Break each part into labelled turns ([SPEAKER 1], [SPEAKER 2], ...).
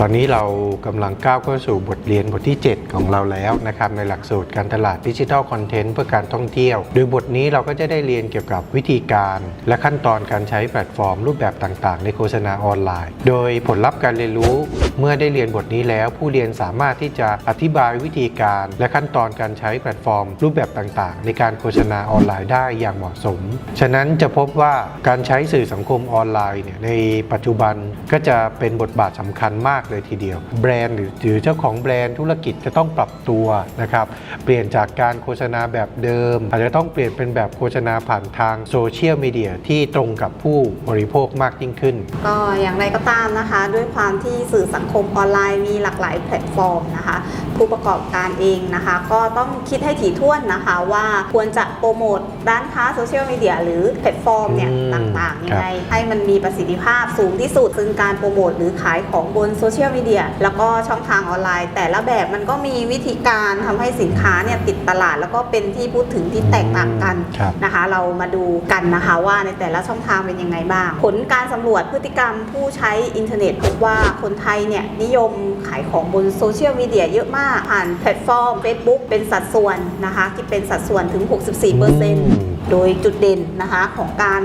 [SPEAKER 1] ตอนนี้เรากำลังก้าวเข้าสู่บทเรียนบทที่ 7 ของเราแล้วนะครับในหลักสูตรการตลาดดิจิทัลคอนเทนต์เพื่อการท่องเที่ยว โดยบทนี้เราก็จะได้เรียนเกี่ยวกับวิธีการ และขั้นตอนการใช้แพลตฟอร์ม รูปแบบต่างๆ ในโฆษณาออนไลน์ โดยผลลัพธ์การเรียนรู้เมื่อได้เรียนบทนี้แล้วผู้เรียนสามารถที่จะอธิบายวิธีการ และขั้นตอนการใช้แพลตฟอร์ม รูปแบบต่างๆ ในการโฆษณาออนไลน์ได้อย่างเหมาะสม ฉะนั้นจะพบว่าการใช้สื่อสังคมออนไลน์เนี่ยในปัจจุบันก็จะเป็นบทบาทสำคัญมากเลยทีเดียว แบรนด์หรือหรือเจ้าของแบรนด์ธุรกิจจะต้องปรับตัวนะครับเปลี่ยนจากการโฆษณาแบบเดิม อาจจะต้องเปลี่ยนเป็นแบบโฆษณาผ่านทางโซเชียลมีเดียที่ตรงกับผู้บริโภคมากยิ่งขึ้น
[SPEAKER 2] ก็อย่างไรก็ตามนะคะ ด้วยความที่สื่อสังคมออนไลน์มีหลากหลายแพลตฟอร์มนะคะ ผู้ประกอบการเองนะคะ ก็ต้องคิดให้ถี่ถ้วนนะคะว่าควรจะโปรโมทร้านค้าโซเชียลมีเดียหรือแพลตฟอร์มเนี่ย
[SPEAKER 1] อืม
[SPEAKER 2] ต่างๆ
[SPEAKER 1] ค
[SPEAKER 2] ยั
[SPEAKER 1] รั
[SPEAKER 2] ง
[SPEAKER 1] บ
[SPEAKER 2] ไงให้มันมีประสิทธิภาพสูงที่สุด ซึ่งการโปรโมทหรือขายของบนโซเชียลมีเดียแล้วก็ช่องทางออนไลน์ แต่ละแบบมันก็มีวิธีการทำให้สินค้าเนี่ยติดตลาด แล้วก็เป็นที่พูดถึงที่แตกต่างกัน
[SPEAKER 1] ครับ
[SPEAKER 2] นะคะ เรามาดูกันนะคะว่าในแต่ละช่องทางเป็นยังไงบ้าง ผลการสำรวจพฤติกรรมผู้ใช้อินเทอร์เน็ตพบว่าคนไทยเนี่ยนิยมขายของบนโซเชียลมีเดียเยอะมากผ่านแพลตฟอร์ม Facebook เป็นสัดส่วนนะคะที่เป็นสัดส่วนถึง 64%โดยจุดเด่นนะคะของการ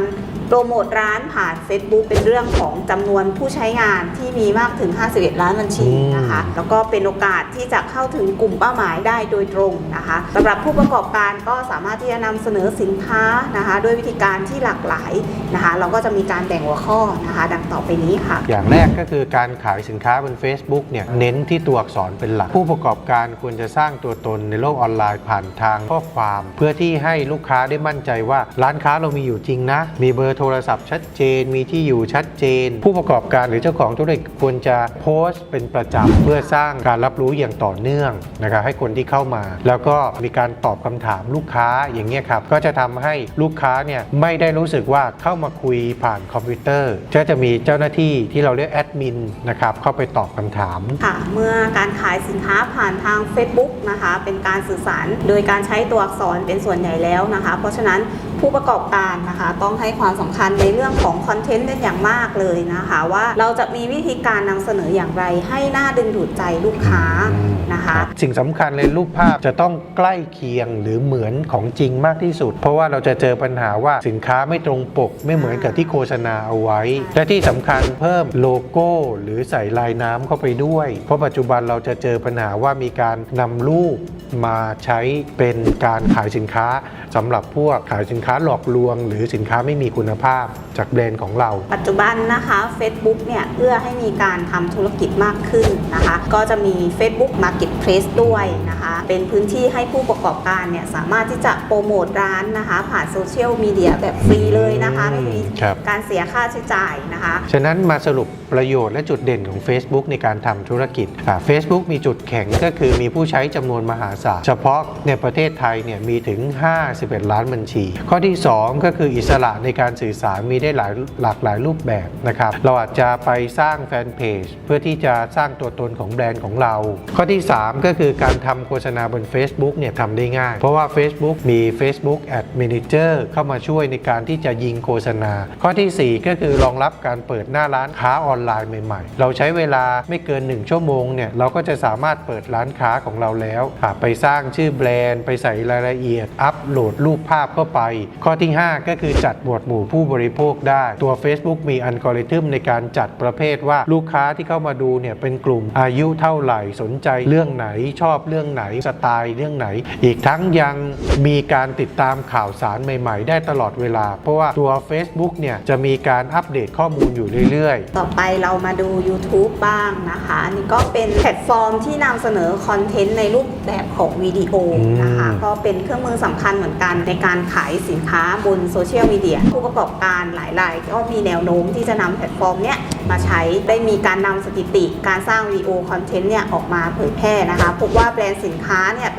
[SPEAKER 2] โปรโมทร้านผ่าน Facebook เป็นเรื่องของจำนวนผู้ใช้งานที่มีมากถึง 51 ล้านบัญชีนะคะ แล้วก็เป็นโอกาสที่จะเข้าถึงกลุ่มเป้าหมายได้โดยตรงนะคะสำหรับผู้ประกอบการก็สามารถที่จะนำเสนอสินค้านะคะ ด้วยวิธีการที่หลากหลายนะคะ เราก็จะมีการแบ่งหัวข้อนะคะ ดังต่อไปนี้ค่ะ
[SPEAKER 1] อย่างแรกก็คือการขายสินค้าบน Facebook เนี่ยเน้นที่ตัวอักษรเป็นหลัก ผู้ประกอบการควรจะสร้างตัวตนในโลกออนไลน์ผ่านทางข้อความ เพื่อที่ให้ลูกค้าได้มั่นใจว่าร้านค้าเรามีอยู่จริงนะ มีเบอร์โทรศัพท์ชัดเจน มีที่อยู่ชัดเจน ผู้ประกอบการหรือเจ้าของธุรกิจควรจะโพสต์เป็นประจำเพื่อสร้างการรับรู้อย่างต่อเนื่องนะครับให้คนที่เข้ามา แล้วก็มีการตอบคำถามลูกค้าอย่างเงี้ยครับก็จะทำให้ลูกค้าเนี่ยไม่ได้รู้สึกว่าเข้ามาคุยผ่านคอมพิวเตอร์ก็จะมีเจ้าหน้าที่ที่เราเรียกแอดมินนะครับเข้าไปตอบคำถาม
[SPEAKER 2] ค่ะเมื่อการขายสินค้าผ่านทาง Facebook นะคะเป็นการสื่อสารโดยการใช้ตัวอักษรเป็นส่วนใหญ่แล้วนะคะ เพราะฉะนั้น ผู้ประกอบการนะคะ ต้องให้ความสำคัญในเรื่องของคอนเทนต์เป็นอย่างมากเลยนะคะ ว่าเราจะมีวิธีการนำเสนออย่างไร ให้น่าดึงดูดใจลูกค้านะคะ
[SPEAKER 1] สิ่งสำคัญเลยรูปภาพจะต้องใกล้เคียงหรือเหมือนของจริงมากที่สุด เพราะว่าเราจะเจอปัญหาว่าสินค้าไม่ตรงปกไม่เหมือนกับที่โฆษณาเอาไว้ และที่สำคัญเพิ่มโลโก้หรือใส่ลายน้ำเข้าไปด้วย เพราะปัจจุบันเราจะเจอปัญหาว่ามีการนำรูปมาใช้เป็นการขายสินค้าสำหรับพวกขายสินค้าหลอกลวง หรือสินค้าไม่มีคุณภาพจากแบรนด์ของเรา
[SPEAKER 2] ปัจจุบันนะคะ Facebook เนี่ยเพื่อให้มีการทำธุรกิจมากขึ้นนะคะ ก็จะมี Facebook Marketplace ด้วยนะคะ เป็นพื้นที่ให้ผู้ประกอบการเนี่ยสามารถที่จะโปรโมทร้านนะคะ ผ่านโซเชียลมีเดียแบบฟรีเลยนะคะไม่มี
[SPEAKER 1] ครับ
[SPEAKER 2] การเสียค่าใช้จ่ายนะคะ
[SPEAKER 1] ฉะนั้นมาสรุป ประโยชน์และจุดเด่นของ Facebook ในการทำธุรกิจอ่า Facebook มีจุดแข็งก็คือมีผู้ใช้จำนวนมหาศาล เฉพาะในประเทศไทยเนี่ยมีถึง 51 ล้านบัญชี ข้อที่ 2 ก็คืออิสระในการสื่อสารมีได้หลายหลากหลายรูปแบบนะครับ เราอาจจะไปสร้างแฟนเพจเพื่อที่จะสร้างตัวตนของแบรนด์ของเรา ข้อที่ 3 ก็คือการทำโฆษณาบน Facebook เนี่ยทำได้ง่าย เพราะว่า Facebook มี Facebook Ad Manager เข้ามาช่วยในการที่จะยิงโฆษณา ข้อทีสี่4 ก็คือรองรับการเปิดหน้าร้านค้าออนไลน์ใหม่ๆ เราใช้เวลาไม่เกิน 1 ชั่วโมงเนี่ยเราก็จะสามารถเปิดร้านค้าของเราแล้วไปสร้างชื่อแบรนด์ ไปใส่รายละเอียด อัปโหลดรูปภาพเข้าไป ข้อที่ 5 ก็คือจัดหมวดหมู่ผู้บริโภคได้ ตัว Facebook มีอัลกอริทึมในการจัดประเภทว่าลูกค้าที่เข้ามาดูเนี่ยเป็นกลุ่มอายุเท่าไหร่สนใจเรื่องไหนชอบเรื่องไหนสไตล์เรื่องไหน อีกทั้งยังมีการติดตามข่าวสารใหม่ ๆ ได้ตลอดเวลา เพราะว่าตัว Facebook เนี่ยจะมีการอัปเดตข้อมูลอยู่เรื่อย ๆ
[SPEAKER 2] ต่อไปเรามาดู YouTube บ้างนะคะอันนี้ก็เป็นแพลตฟอร์มที่นำเสนอคอนเทนต์ในรูปแบบของวิดีโอนะคะ
[SPEAKER 1] อืม
[SPEAKER 2] ก็เป็นเครื่องมือสำคัญเหมือนกันในการขายสินค้าบนโซเชียลมีเดียผู้ประกอบการหลายรายก็มีแนวโน้มที่จะนำแพลตฟอร์มเนี้ยมาใช้ได้มีการนำสถิติการสร้างวิดีโอคอนเทนต์เนี่ยออกมาเผยแพร่นะคะพบว่าแบรนด์สินค้าเนี่ย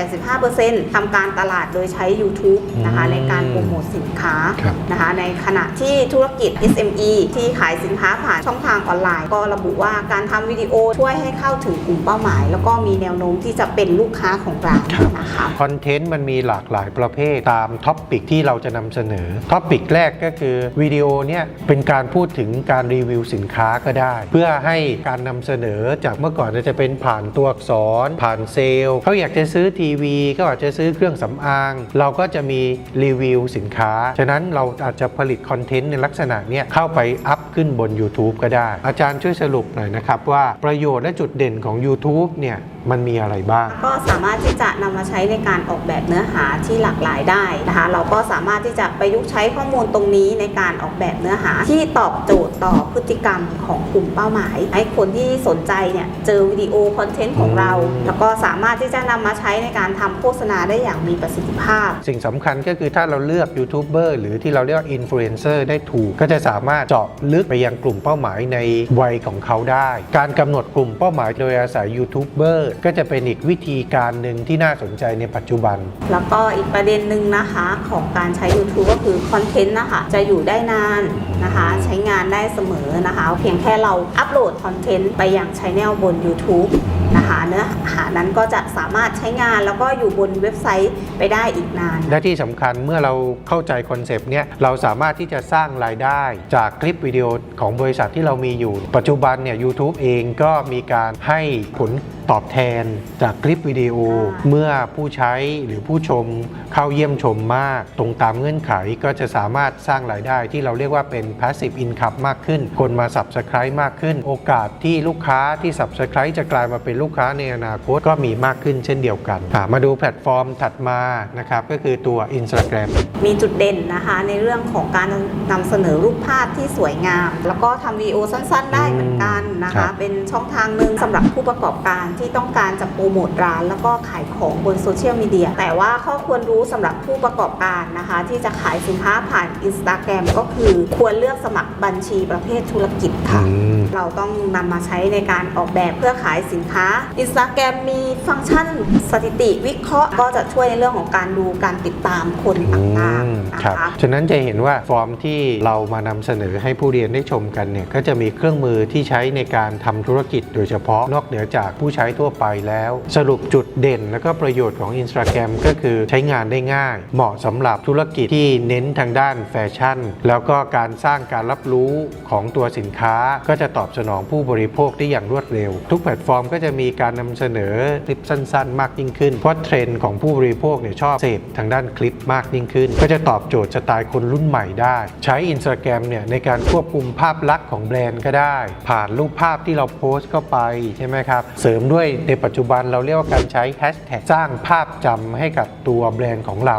[SPEAKER 2] 85%ทำการตลาดโดยใช้ YouTube นะคะ
[SPEAKER 1] อืม
[SPEAKER 2] ในการโปรโมทสินค้า
[SPEAKER 1] ครับ
[SPEAKER 2] นะคะในขณะที่ธุรกิจ SME ที่ขายสินค้าผ่านช่องทางออนไลน์ ก็ระบุว่าการทำวิดีโอช่วยให้เข้าถึงกลุ่มเป้าหมาย แล้วก็มีแนวโน้มที่จะเป็นลูกค้าของร้าน
[SPEAKER 1] ครับ
[SPEAKER 2] นะคะ
[SPEAKER 1] คอนเทนต์มันมีหลากหลายประเภทตามท็อปปิกที่เราจะนำเสนอท็อปิกแรกก็คือวิดีโอเนี่ยเป็นการพูดถึงการรีวิวสินค้าก็ได้ เพื่อให้การนำเสนอจากเมื่อก่อนจะเป็นผ่านตัวอักษร ผ่านเซลล์เขาอยากจะซื้อทีวีก็อาจจะซื้อเครื่องสำอาง เราก็จะมีรีวิวสินค้า ฉะนั้นเราอาจจะผลิตคอนเทนต์ในลักษณะเนี้ยเข้าไปอัพขึ้นบน YouTube ก็ได้ อาจารย์ช่วยสรุปหน่อยนะครับว่าประโยชน์และจุดเด่นของ YouTube เนี่ย มันมีอะไรบ้าง
[SPEAKER 2] ก็สามารถที่จะนำมาใช้ในการออกแบบเนื้อหาที่หลากหลายได้นะคะ เราก็สามารถที่จะประยุกต์ใช้ข้อมูลตรงนี้ในการออกแบบเนื้อหาที่ตอบโจทย์ต่อพฤติกรรมของกลุ่มเป้าหมาย ให้คนที่สนใจเนี่ยเจอวิดีโอคอนเทนต์ของเรา
[SPEAKER 1] อืม
[SPEAKER 2] แล้วก็สามารถที่จะนำมาใช้ในการทำโฆษณาได้อย่างมีประสิทธิภาพ
[SPEAKER 1] สิ่งสำคัญก็คือถ้าเราเลือกยูทูบเบอร์หรือที่เราเรียกว่าอินฟลูเอนเซอร์ได้ถูก ก็จะสามารถเจาะลึกไปยังกลุ่มเป้าหมายในวัยของเขาได้ การกำหนดกลุ่มเป้าหมายโดยอาศัยยูทูบเบอร์ก็จะเป็นอีกวิธีการหนึ่งที่น่าสนใจในปัจจุบัน
[SPEAKER 2] แล้วก็อีกประเด็นหนึ่งนะคะของการใช้ YouTube ก็คือคอนเทนต์นะคะจะอยู่ได้นานนะคะ ใช้งานได้เสมอนะคะ เพียงแค่เราอัปโหลดคอนเทนต์ไปยังช anel บน YouTube นะคะเนื้อหานั้นก็จะสามารถใช้งานแล้วก็อยู่บนเว็บไซต์ไปได้อีกนาน
[SPEAKER 1] และที่สำคัญเมื่อเราเข้าใจคอนเซปต์เนี้ยเราสามารถที่จะสร้างรายได้จากคลิปวิดีโอของบริษัทที่เรามีอยู่ ปัจจุบันเนี่ย YouTube เองก็มีการให้ผลตอบแทนจากคลิปวิดีโอ
[SPEAKER 2] ค่ะ
[SPEAKER 1] เมื่อผู้ใช้หรือผู้ชมเข้าเยี่ยมชมมาก ตรงตามเงื่อนไขก็จะสามารถสร้างรายได้ที่เราเรียกว่าเป็น passive income มากขึ้น คนมา subscribe มากขึ้น โอกาสที่ลูกค้าที่ subscribe จะกลายมาเป็นลูกค้าในอนาคตก็มีมากขึ้นเช่นเดียวกันอะมาดูแพลตฟอร์มถัดมานะครับก็คือตัว Instagram
[SPEAKER 2] มีจุดเด่นนะคะในเรื่องของการนำเสนอรูปภาพที่สวยงาม แล้วก็ทำวิดีโอสั้น ๆ ได้เหมือนกันนะ
[SPEAKER 1] ครั
[SPEAKER 2] คะ
[SPEAKER 1] บ
[SPEAKER 2] เป็นช่องทางหนึ่งสำหรับผู้ประกอบการที่ต้องการจะโปรโมทร้าน แล้วก็ขายของบนโซเชียลมีเดียแต่ว่าข้อควรรู้สำหรับผู้ประกอบการนะคะ ที่จะขายสินค้าผ่าน Instagram ก็คือควรเลือกสมัครบัญชีประเภทธุรกิจค่ะ
[SPEAKER 1] อืม
[SPEAKER 2] เราต้องนำมาใช้ในการออกแบบเพื่อขายสินค้า Instagram มีฟังก์ชันสถิติวิเคราะห์ ก็จะช่วยในเรื่องของการดูการติดตามคนต่างๆนะ
[SPEAKER 1] ครับ
[SPEAKER 2] คะ
[SPEAKER 1] ฉะนั้นจะเห็นว่าฟอร์มที่เรามานำเสนอให้ผู้เรียนได้ชมกันเนี่ยก็จะมีเครื่องมือที่ใช้ในการทำธุรกิจโดยเฉพาะนอกเหนือจากผู้ใช้ทั่วไปแล้ว สรุปจุดเด่นและก็ประโยชน์ของ Instagram ก็คือใช้งานได้ง่าย เหมาะสำหรับธุรกิจที่เน้นทางด้านแฟชั่น แล้วก็การสร้างการรับรู้ของตัวสินค้าก็จะตอบสนองผู้บริโภคได้อย่างรวดเร็ว ทุกแพลตฟอร์มก็จะมีการนำเสนอคลิปสั้น ๆ มากยิ่งขึ้น เพราะเทรนด์ของผู้บริโภคเนี่ยชอบเสพทางด้านคลิปมากยิ่งขึ้น ก็จะตอบโจทย์สไตล์คนรุ่นใหม่ได้ ใช้ Instagram เนี่ยในการควบคุมภาพลักษณ์ของแบรนด์ก็ได้ ผ่านรูปภาพที่เราโพสต์เข้าไปใช่ไหมครับเสริมด้วยในปัจจุบันเราเรียกว่าการใช้แฮชแท็กสร้างภาพจำให้กับตัวแบรนด์ของเรา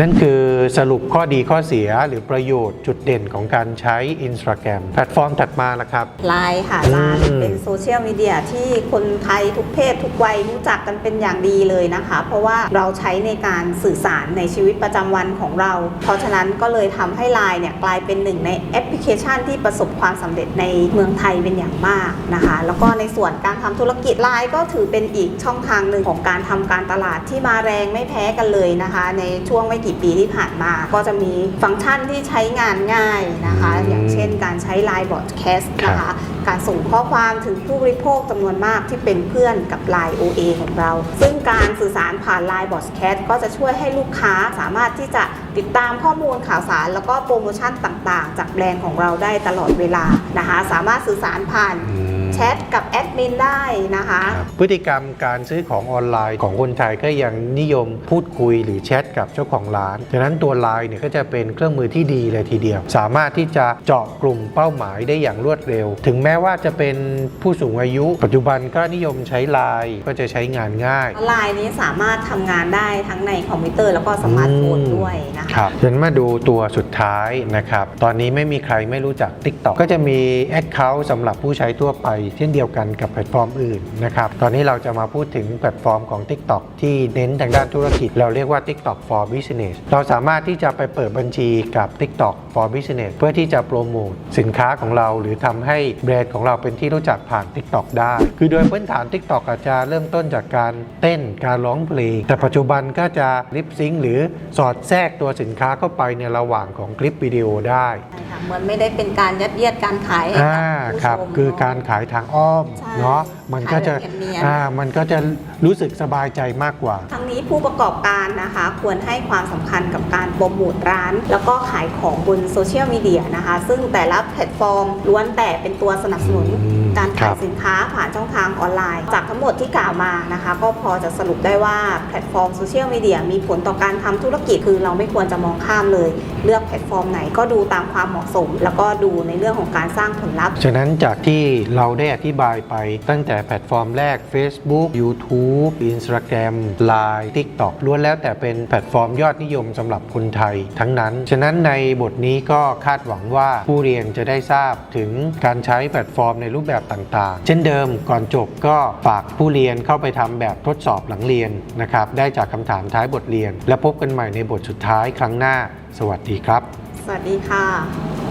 [SPEAKER 1] นั่นคือสรุปข้อดีข้อเสียหรือประโยชน์จุดเด่นของการใช้ Instagram แพลตฟอร์มถัดมาละครับ
[SPEAKER 2] ไลน์ค่ะ
[SPEAKER 1] อืม
[SPEAKER 2] ไลน์เป็นโซเชียลมีเดียที่คนไทยทุกเพศทุกวัยรู้จักกันเป็นอย่างดีเลยนะคะ เพราะว่าเราใช้ในการสื่อสารในชีวิตประจำวันของเรา เพราะฉะนั้นก็เลยทำให้ไลน์เนี่ยกลายเป็นหนึ่งในแอปพลิเคชันที่ประสบความสำเร็จในเมืองไทยเป็นอย่างมากนะคะ แล้วก็ในส่วนการทำธุรกิจไลน์ก็ถือเป็นอีกช่องทางหนึ่งของการทำการตลาดที่มาแรงไม่แพ้กันเลยนะคะ ในช่วงไม่กี่ปีที่ผ่านมา ก็จะมีฟังก์ชันที่ใช้งานง่ายนะคะ อย่างเช่นการใช้ Line Broadcast นะคะ การส่งข้อความถึงผู้บริโภคจำนวนมากที่เป็นเพื่อนกับ Line OA ของเรา ซึ่งการสื่อสารผ่าน Line Broadcast ก็จะช่วยให้ลูกค้าสามารถที่จะติดตามข้อมูลข่าวสาร แล้วก็โปรโมชั่นต่างๆ จากแบรนด์ของเราได้ตลอดเวลานะคะ สามารถสื่อสารผ่านแช ทกับแอดมินได้นะคะ
[SPEAKER 1] ครับพฤติกรรมการซื้อของออนไลน์ของคนไทยก็ยังนิยมพูดคุยหรือแชทกับเจ้าของร้านฉะนั้นตัวไลน์เนี่ยก็จะเป็นเครื่องมือที่ดีเลยทีเดียว สามารถที่จะเจาะกลุ่มเป้าหมายได้อย่างรวดเร็ว ถึงแม้ว่าจะเป็นผู้สูงอายุ ปัจจุบันก็นิยมใช้ไลน์ก็จะใช้งานง่าย
[SPEAKER 2] ไลน์นี้สามารถทำงานได้ทั้งในคอมพิวเตอร์แล้วก็สมาร์ทโฟนด้วยนะคะ
[SPEAKER 1] ครับฉันมาดูตัวสุดท้ายนะครับ ตอนนี้ไม่มีใครไม่รู้จัก TikTok ก็จะมี Account สำหรับผู้ใช้ทั่วไปเช่นเดียวกันกับแพลตฟอร์มอื่นนะครับตอนนี้เราจะมาพูดถึงแพลตฟอร์มของ TikTok ที่เน้นทางด้านธุรกิจ เราเรียกว่า TikTok for Business เราสามารถที่จะไปเปิดบัญชีกับ TikTok for Business เพื่อที่จะโปรโมทสินค้าของเรา หรือทำให้แบรนด์ของเราเป็นที่รู้จักผ่าน TikTok ได้ คือโดยพื้นฐาน TikTok อาจจะเริ่มต้นจากการเต้นการร้องเพลง แต่ปัจจุบันก็จะลิปซิงค์หรือสอดแทรกตัวสินค้าเข้าไปในระหว่างของคลิปวิดีโอได้
[SPEAKER 2] ใช่ค่ะเหมือนไม่ได้เป็นการยัดเยียดการขายให้
[SPEAKER 1] อ่า
[SPEAKER 2] กับผู้
[SPEAKER 1] ครับ
[SPEAKER 2] ชม
[SPEAKER 1] คือ
[SPEAKER 2] เนะ
[SPEAKER 1] การขายทางอ้อม
[SPEAKER 2] ใช่
[SPEAKER 1] เนาะมันก็จะ
[SPEAKER 2] ขายแบบเนียนๆ
[SPEAKER 1] อ่ามันก็จะรู้สึกสบายใจมากกว่า
[SPEAKER 2] ทั้งนี้ผู้ประกอบการนะคะ ควรให้ความสำคัญกับการโปรโมทร้าน แล้วก็ขายของบนโซเชียลมีเดียนะคะ ซึ่งแต่ละแพลตฟอร์มล้วนแต่เป็นตัวสนับสนุน
[SPEAKER 1] อืม
[SPEAKER 2] การ
[SPEAKER 1] ครั
[SPEAKER 2] ขาย
[SPEAKER 1] บ
[SPEAKER 2] สินค้าผ่านช่องทางออนไลน์ จากทั้งหมดที่กล่าวมานะคะ ก็พอจะสรุปได้ว่าแพลตฟอร์มโซเชียลมีเดียมีผลต่อการทำธุรกิจคือเราไม่ควรจะมองข้ามเลย เลือกแพลตฟอร์มไหนก็ดูตามความเหมาะสม แล้วก็ดูในเรื่องของการสร้างผลลัพธ์
[SPEAKER 1] ฉะนั้นจากที่เราได้อธิบายไปตั้งแต่แพลตฟอร์มแรก Facebook YouTube Instagram Line TikTok ล้วนแล้วแต่เป็นแพลตฟอร์มยอดนิยมสำหรับคนไทยทั้งนั้น ฉะนั้นในบทนี้ก็คาดหวังว่าผู้เรียนจะได้ทราบถึงการใช้แพลตฟอร์มในรูปแบบต่างๆ เช่นเดิมก่อนจบก็ฝากผู้เรียนเข้าไปทำแบบทดสอบหลังเรียนนะครับ ได้จากคำถามท้ายบทเรียน และพบกันใหม่ในบทสุดท้ายครั้งหน้า สวัสดีครับ
[SPEAKER 2] สวัสดีค่ะ